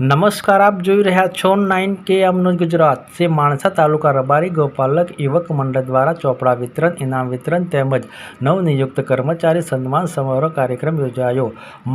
નમસ્કાર, આપ જોઈ રહ્યા છો નાઇન કે એમનું ગુજરાત. જે માણસા તાલુકા રબારી ગોપાલક યુવક મંડળ દ્વારા ચોપડા વિતરણ, ઇનામ વિતરણ તેમજ નવનિયુક્ત કર્મચારી સન્માન સમારોહ કાર્યક્રમ યોજાયો.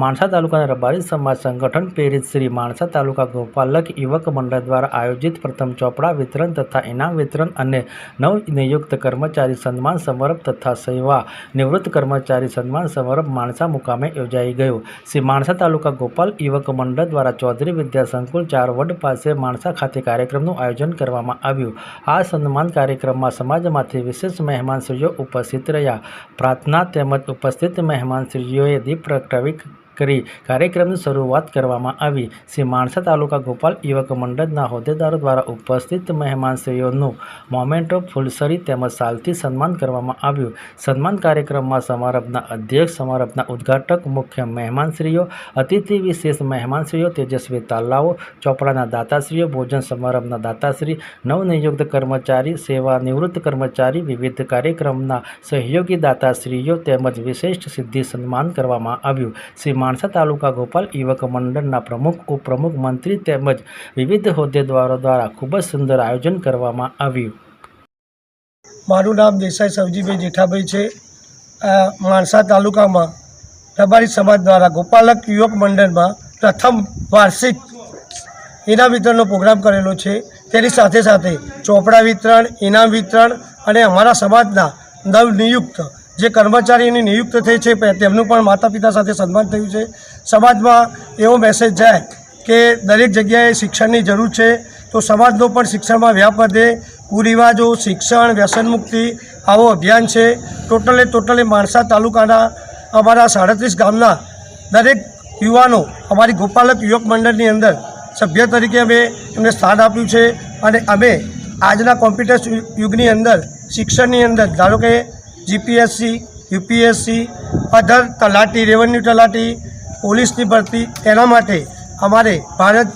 માણસા તાલુકાના રબારી સમાજ સંગઠન પ્રેરિત શ્રી માણસા તાલુકા ગોપાલક યુવક મંડળ દ્વારા આયોજિત પ્રથમ ચોપડા વિતરણ તથા ઇનામ વિતરણ અને નવનિયુક્ત કર્મચારી સન્માન સમારંભ તથા સેવા નિવૃત્ત કર્મચારી સન્માન સમારંભ માણસા મુકામે યોજાઈ ગયો. શ્રી માણસા તાલુકા ગોપાલ યુવક મંડળ દ્વારા ચૌધરી વિદ્યા સંકુલ ચાર વડ પાસે માણસા ખાતે કાર્યક્રમનું આયોજન કરવામાં આવ્યું. આ સન્માન કાર્યક્રમમાં સમાજમાંથી વિશેષ મહેમાનશ્રીઓ ઉપસ્થિત રહ્યા. પ્રાર્થના તેમજ ઉપસ્થિત મહેમાનશ્રીઓએ દીપ પ્રગટાવી કરી કાર્યક્રમની શરૂઆત કરવામાં આવી. શ્રી માણસા તાલુકા ગોપાલ યુવક મંડળના હોદ્દેદારો દ્વારા ઉપસ્થિત મહેમાનશ્રીઓનું મોમેન્ટો ફૂલસરી તેમજ સાલથી સન્માન કરવામાં આવ્યું. સન્માન કાર્યક્રમમાં સમારંભના અધ્યક્ષ, સમારંભના ઉદ્ઘાટક, મુખ્ય મહેમાનશ્રીઓ, અતિથિ વિશેષ મહેમાનશ્રીઓ, તેજસ્વી તાલાઓ, ચોપડાના દાતાશ્રીઓ, ભોજન સમારંભના દાતાશ્રી, નવનિયુક્ત કર્મચારી સેવા નિવૃત્ત કર્મચારી, વિવિધ કાર્યક્રમના સહયોગી દાતાશ્રીઓ તેમજ વિશિષ્ટ સિદ્ધિ સન્માન કરવામાં આવ્યું. શ્રી માણસા તાલુકા ગોપાલ યુવક મંડળના પ્રમુખ, ઉપપ્રમુખ, મંત્રી તેમજ વિવિધ હોદ્દેદારો દ્વારા ખૂબ જ સુંદર આયોજન કરવામાં આવ્યું. મારું નામ દેસાઈ સવજીભાઈ જેઠાભાઈ છે. માણસા તાલુકામાં રબારી સમાજ દ્વારા ગોપાલક યુવક મંડળમાં પ્રથમ વાર્ષિક ઇનામ વિતરણનો પ્રોગ્રામ કરેલો છે. તેની સાથે સાથે ચોપડા વિતરણ, ઇનામ વિતરણ અને અમારા સમાજના નવનિયુક્ત જે કર્મચારીની નિયુક્ત થઈ છે તેમનું પણ માતા પિતા સાથે સન્માન થયું છે. સમાજમાં એવો મેસેજ જાય કે દરેક જગ્યાએ શિક્ષણની જરૂર છે, તો સમાજનો પણ શિક્ષણમાં વ્યાપ વધે. કુરિવાજો, શિક્ષણ, વ્યસન મુક્તિ આવો અભિયાન છે. ટોટલે ટોટલે માણસા તાલુકાના અમારા સાડત્રીસ ગામના દરેક યુવાનો, અમારી ગોપાલક યુવક મંડળની અંદર સભ્ય તરીકે અમે એમને સ્થાન આપ્યું છે. અને અમે આજના કોમ્પ્યુટર યુગની અંદર, શિક્ષણની અંદર, ધારો કે જીપીએસસી, યુપીએસસી, અધર તલાટી, રેવન્યુ તલાટી, પોલીસની ભરતી એના માટે અમારે ભારત,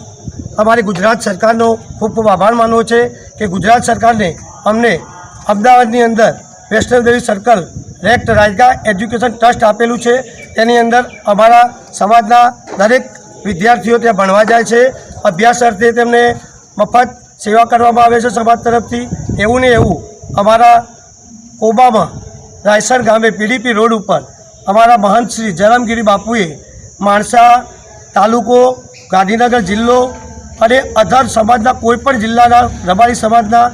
અમારી ગુજરાત સરકારનો ખૂબ ખૂબ આભાર માનવો છે કે ગુજરાત સરકારને અમને અમદાવાદની અંદર વૈષ્ણવદેવી સર્કલ રેક્ટ રાજગા એજ્યુકેશન ટ્રસ્ટ આપેલું છે. તેની અંદર અમારા સમાજના દરેક વિદ્યાર્થીઓ ત્યાં ભણવા જાય છે. અભ્યાસ અર્થે તેમને મફત સેવા કરવામાં આવે છે સમાજ તરફથી. એવું ને એવું અમારા કોબામાં રાયસર ગામે પીડીપી રોડ ઉપર અમારા મહંત શ્રી જરમગીરી બાપુએ માણસા તાલુકો, ગાંધીનગર જિલ્લો અને અધર સમાજના કોઈપણ જિલ્લાના રબારી સમાજના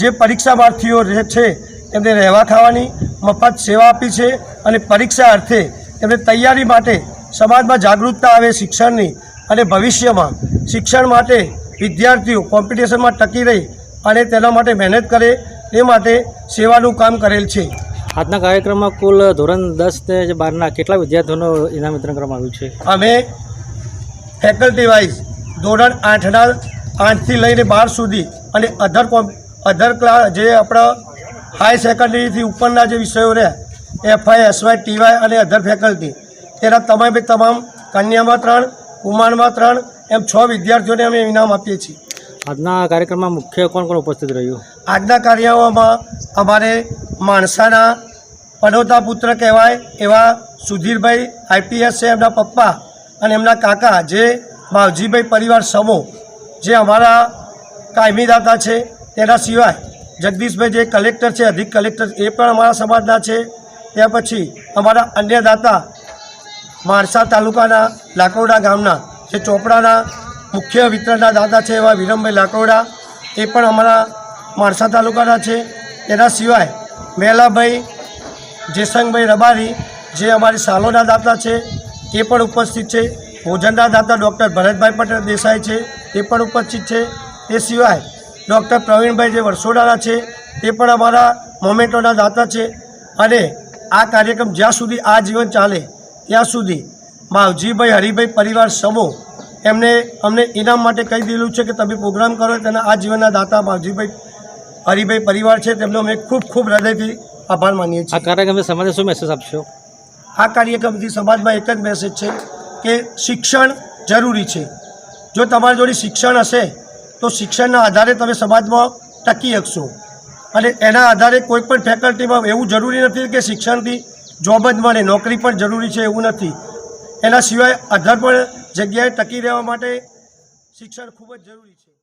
જે પરીક્ષાર્થીઓ છે, તેમને રહેવા ખાવાની મફત સેવા આપી છે અને પરીક્ષા અર્થે તેમને તૈયારી માટે સમાજમાં જાગૃતતા આવે શિક્ષણની અને ભવિષ્યમાં શિક્ષણ માટે વિદ્યાર્થીઓ કોમ્પિટિશનમાં ટકી રહી અને તેના માટે મહેનત કરે, તે માટે સેવાનું કામ કરેલ છે. આજના કાર્યક્રમમાં કુલ ધોરણ દસ તે બારના કેટલા વિદ્યાર્થીઓનું ઇનામ વિતરણ કરવામાં આવ્યું છે? અમે ફેકલ્ટી વાઇઝ ધોરણ આઠના આઠથી લઈને બાર સુધી અને અધર કોમ અધર ક્લાસ જે આપણા હાઈ સેકન્ડરીથી ઉપરના જે વિષયો રહે એફઆઈ એસવાય ટીવાય અને અધર ફેકલ્ટી તેના તમામે તમામ કન્યામાં ત્રણ કુમારમાં ત્રણ એમ છ વિદ્યાર્થીઓને અમે ઇનામ આપીએ છીએ. આજના કાર્યક્રમમાં મુખ્ય કોણ કોણ ઉપસ્થિત રહ્યું? આજના કાર્યમાં અમારે માણસાના પનોતા પુત્ર કહેવાય એવા સુધીરભાઈ, આઈપીએસ છે એમના પપ્પા અને એમના કાકા જે માવજીભાઈ પરિવાર સમૂહ જે અમારા કાયમી દાતા છે, તેના સિવાય જગદીશભાઈ જે કલેક્ટર છે, અધિક કલેક્ટર, એ પણ અમારા સમાજના છે. ત્યાર પછી અમારા અન્ય દાતા માણસા તાલુકાના લાકોડા ગામના, જે ચોપડાના મુખ્ય વિતરણના દાદા છે એવા વિરમભાઈ લાકોડા એ પણ અમારા માણસા તાલુકાના છે. એના સિવાય મેલાભાઈ જેસંગભાઈ રબારી, જે અમારી સાલોના દાતા છે એ પણ ઉપસ્થિત છે. ભોજનના દાતા ડૉક્ટર ભરતભાઈ પટેલ દેસાઈ છે એ પણ ઉપસ્થિત છે. એ સિવાય ડૉક્ટર પ્રવીણભાઈ જે વરસોડાના છે એ પણ અમારા મોમેન્ટોના દાતા છે. અને આ કાર્યક્રમ જ્યાં સુધી આ જીવન ચાલે, ત્યાં સુધી માવજીભાઈ, હરિભાઈ પરિવાર સમૂહ એમને, અમને ઇનામ માટે કહી દીધું છે કે તમે પ્રોગ્રામ કરો તેના આ જીવનના દાતા માવજીભાઈ, હરિભાઈ પરિવાર છે. તેમનો અમે ખૂબ ખૂબ હૃદયથી આભાર માનીએ છીએ. આ કાર્યક્રમે સમાજને શું મેસેજ આપશો? આ કાર્યક્રમથી સમાજમાં એક જ મેસેજ છે કે શિક્ષણ જરૂરી છે. જો તમારી જોડે શિક્ષણ હશે તો શિક્ષણના આધારે તમે સમાજમાં ટકી શકશો. અને એના આધારે કોઈ પણ ફેકલ્ટીમાં એવું જરૂરી નથી કે શિક્ષણથી જોબ જ મળે નોકરી પણ જરૂરી છે એવું નથી. એના સિવાય અધર પણ જગ્યાએ ટકી રહેવા માટે શિક્ષણ ખૂબ જ જરૂરી છે.